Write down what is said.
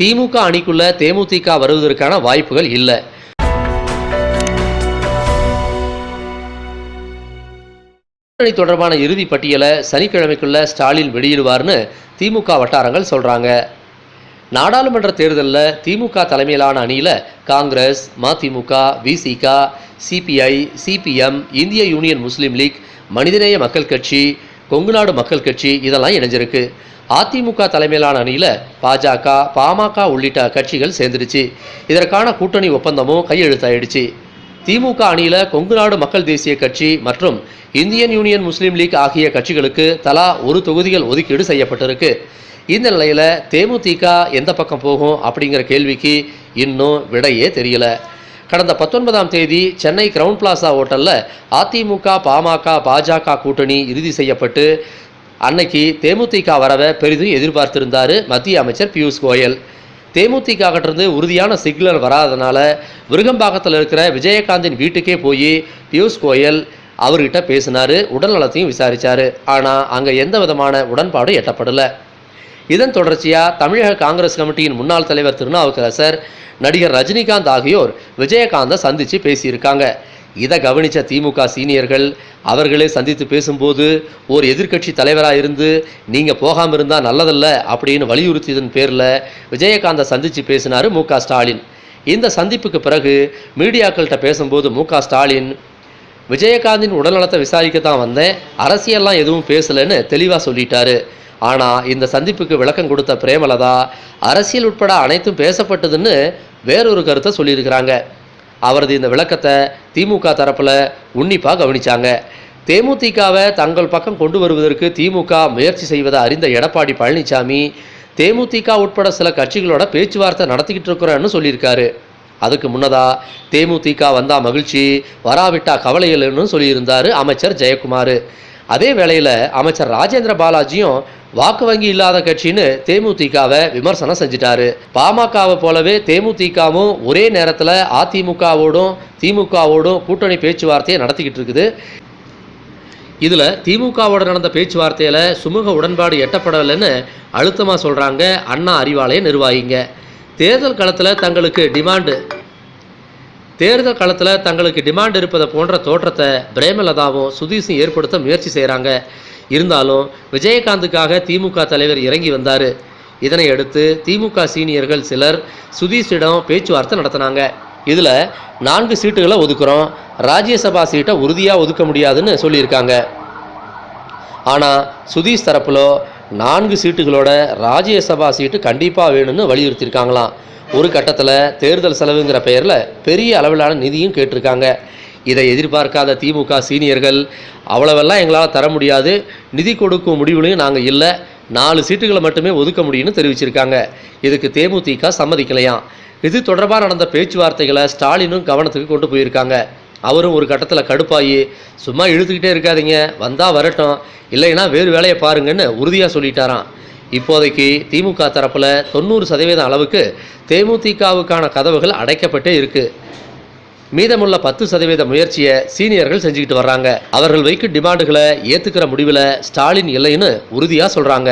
திமுக அணிக்குள்ள தேமுதிக வருவதற்கான வாய்ப்புகள் இல்லை. கூட்டணி தொடர்பான இறுதி பட்டியலை சனிக்கிழமைக்குள்ள ஸ்டாலின் வெளியிடுவார்னு திமுக வட்டாரங்கள் சொல்றாங்க. நாடாளுமன்ற தேர்தலில் திமுக தலைமையிலான அணியில் காங்கிரஸ் மதிமுக விசிக சிபிஐ சிபிஎம் இந்திய யூனியன் முஸ்லீம் லீக் மனிதநேய மக்கள் கட்சி கொங்குநாடு மக்கள் கட்சி இதெல்லாம் இணைஞ்சிருக்கு. அதிமுக தலைமையிலான அணியில் பாஜக பாமக உள்ளிட்ட கட்சிகள் சேர்ந்துடுச்சு. இதற்கான கூட்டணி ஒப்பந்தமும் கையெழுத்தாயிடுச்சு. திமுக அணியில கொங்குநாடு மக்கள் தேசிய கட்சி மற்றும் இந்தியன் யூனியன் முஸ்லீம் லீக் ஆகிய கட்சிகளுக்கு தலா ஒரு தொகுதிகள் ஒதுக்கீடு செய்யப்பட்டிருக்கு. இந்த நிலையில தேமுதிக எந்த பக்கம் போகும் அப்படிங்கிற கேள்விக்கு இன்னும் விடையே தெரியல. கடந்த பத்தொன்பதாம் தேதி சென்னை கிரவுண்ட் பிளாசா ஹோட்டலில் அதிமுக பாமக பாஜக கூட்டணி இறுதி செய்யப்பட்டு அன்னைக்கு தேமுதிக வரவை பெரிதும் எதிர்பார்த்திருந்தார் மத்திய அமைச்சர் பியூஷ் கோயல். தேமுதிக உறுதியான சிக்னல் வராதனால விருகம்பாக்கத்தில் இருக்கிற விஜயகாந்தின் வீட்டுக்கே போய் பியூஷ் கோயல் அவர்கிட்ட பேசினாரு உடல் நலத்தையும் ஆனால் அங்கே எந்த விதமான உடன்பாடும் எட்டப்படலை. இதன் தொடர்ச்சியாக தமிழக காங்கிரஸ் கமிட்டியின் முன்னாள் தலைவர் திருநாவுக்கரசர் நடிகர் ரஜினிகாந்த் ஆகியோர் விஜயகாந்தை சந்தித்து பேசியிருக்காங்க. இதை கவனித்த திமுக சீனியர்கள் அவர்களே சந்தித்து பேசும்போது ஒரு எதிர்க்கட்சி தலைவராக இருந்து நீங்கள் போகாமல் இருந்தால் நல்லதல்ல அப்படின்னு வலியுறுத்தியதன் பேரில் விஜயகாந்தை சந்தித்து பேசினார் மு. ஸ்டாலின். இந்த சந்திப்புக்கு பிறகு மீடியாக்கள்கிட்ட பேசும்போது மு. ஸ்டாலின் விஜயகாந்தின் உடல்நலத்தை விசாரிக்க தான் வந்தேன். அரசியல்லாம் எதுவும் பேசலைன்னு தெளிவாக சொல்லிட்டாரு. ஆனால் இந்த சந்திப்புக்கு விளக்கம் கொடுத்த பிரேமலதா அரசியல் உட்பட அனைத்தும் பேசப்பட்டதுன்னு வேறொரு கருத்தை சொல்லியிருக்கிறாங்க. அவரது இந்த விளக்கத்தை திமுக தரப்பில் உன்னிப்பாக கவனிச்சாங்க. தேமுதிகவை தங்கள் பக்கம் கொண்டு வருவதற்கு திமுக முயற்சி செய்வதை அறிந்த எடப்பாடி பழனிசாமி தேமுதிக உட்பட சில கட்சிகளோட பேச்சுவார்த்தை நடத்திக்கிட்டு இருக்கிறேன்னு சொல்லியிருக்காரு. அதுக்கு முன்னதாக தேமுதிக வந்தால் மகிழ்ச்சி வராவிட்டா கவலைகள்னு சொல்லியிருந்தார் அமைச்சர் ஜெயக்குமார். அதே வேளையில் அமைச்சர் ராஜேந்திர பாலாஜியும் வாக்கு வங்கி இல்லாத கட்சின்னு தேமுதிகவை விமர்சனம் செஞ்சிட்டாரு. பாமகவை போலவே தேமுதிகவும் ஒரே நேரத்தில் அதிமுகவோடும் திமுகவோடும் கூட்டணி பேச்சுவார்த்தையை நடத்திக்கிட்டு இருக்குது. இதில் திமுகவோட நடந்த பேச்சுவார்த்தையில் சுமூக உடன்பாடு எட்டப்படலைன்னு அழுத்தமாக சொல்கிறாங்க அண்ணா அறிவாலய நிர்வாகிங்க. தேர்தல் களத்தில் தங்களுக்கு டிமாண்டு தேர்தல் களத்தில் தங்களுக்கு டிமாண்ட் இருப்பதை போன்ற தோற்றத்தை பிரேமலதாவும் சுதீஷும் ஏற்படுத்த முயற்சி செய்கிறாங்க இருந்தாலும் விஜயகாந்துக்காக திமுக தலைவர் இறங்கி வந்தார். இதனை அடுத்து திமுக சீனியர்கள் சிலர் சுதீஷிடம் பேச்சுவார்த்தை நடத்தினாங்க. இதில் நான்கு சீட்டுகளை ஒதுக்குறோம். ராஜ்யசபா சீட்டை உறுதியாக ஒதுக்க முடியாதுன்னு சொல்லியிருக்காங்க. ஆனால் சுதீஷ் தரப்பிலோ நான்கு சீட்டுகளோட ராஜ்யசபா சீட்டு கண்டிப்பாக வேணும்னு வலியுறுத்தியிருக்காங்களாம் ஒரு கட்டத்தில் தேர்தல் செலவுங்கிற பெயரில் பெரிய அளவிலான நிதியும் கேட்டிருக்காங்க. இதை எதிர்பார்க்காத திமுக சீனியர்கள் அவ்வளவெல்லாம் எங்களால் தர முடியாது. நிதி கொடுக்கும் முடிவுலையும் நாங்கள் இல்லை. நாலு சீட்டுகளை மட்டுமே ஒதுக்க முடியும்னு தெரிவிச்சிருக்காங்க. இதுக்கு தேமுதிக சம்மதிக்கலையாம். இது தொடர்பாக நடந்த பேச்சுவார்த்தைகளை ஸ்டாலினும் கவனத்துக்கு கொண்டு போயிருக்காங்க. அவரும் ஒரு கட்டத்தில் கடுப்பாகி சும்மா இழுத்துக்கிட்டே இருக்காதீங்க வந்தால் வரட்டும் இல்லைன்னா வேறு வேலையை பாருங்கன்னு உறுதியாக சொல்லிட்டாராம். இப்போதைக்கு திமுக தரப்பில் தொண்ணூறு சதவீதம் அளவுக்கு தேமுதிகவுக்கான கதவுகள் அடைக்கப்பட்டே இருக்குது மீதமுள்ள பத்து சதவீத முயற்சியை சீனியர்கள் செஞ்சுக்கிட்டு வர்றாங்க. அவர்கள் வைக்கும் டிமாண்டுகளை ஏற்றுக்கிற முடிவில் ஸ்டாலின் இல்லைன்னு உறுதியாக சொல்கிறாங்க